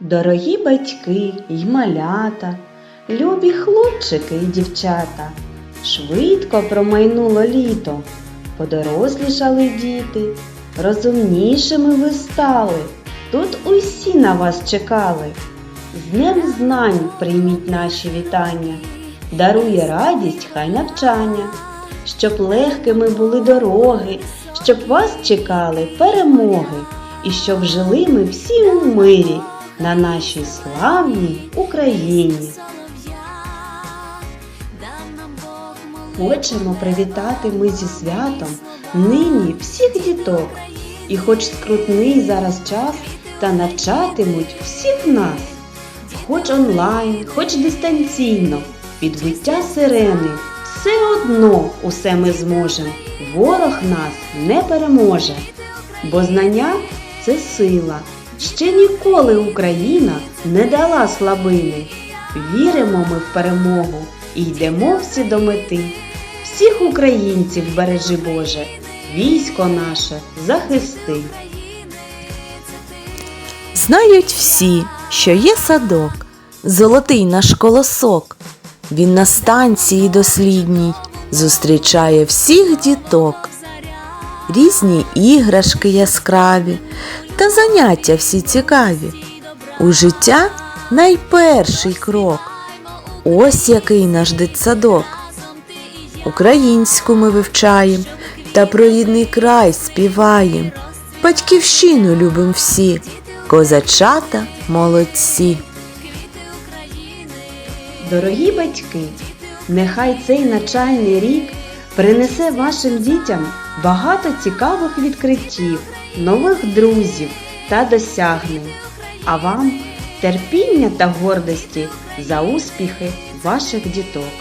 Дорогі батьки й малята, любі хлопчики і дівчата, швидко промайнуло літо, подорослішали діти, розумнішими ви стали, тут усі на вас чекали. З Днем знань прийміть наші вітання, дарує радість хай навчання, щоб легкими були дороги, щоб вас чекали перемоги, і щоб жили ми всі у мирі на нашій славній Україні. Хочемо привітати ми зі святом нині всіх діток. І хоч скрутний зараз час, та навчатимуть всіх нас. Хоч онлайн, хоч дистанційно, під виття сирени, все одно усе ми зможемо. Ворог нас не переможе, бо знання це сила. Ще ніколи Україна не дала слабини. Віримо ми в перемогу і йдемо всі до мети. Всіх українців бережи Боже, військо наше захисти. Знають всі, що є садок, золотий наш колосок. Він на станції дослідній зустрічає всіх діток. Різні іграшки яскраві та заняття всі цікаві. У життя найперший крок. Ось який наш дитсадок. Українську ми вивчаєм та про рідний край співаєм. Батьківщину любим всі, козачата молодці. Дорогі батьки, нехай цей навчальний рік принесе вашим дітям багато цікавих відкриттів, нових друзів та досягнень, а вам терпіння та гордості за успіхи ваших діток.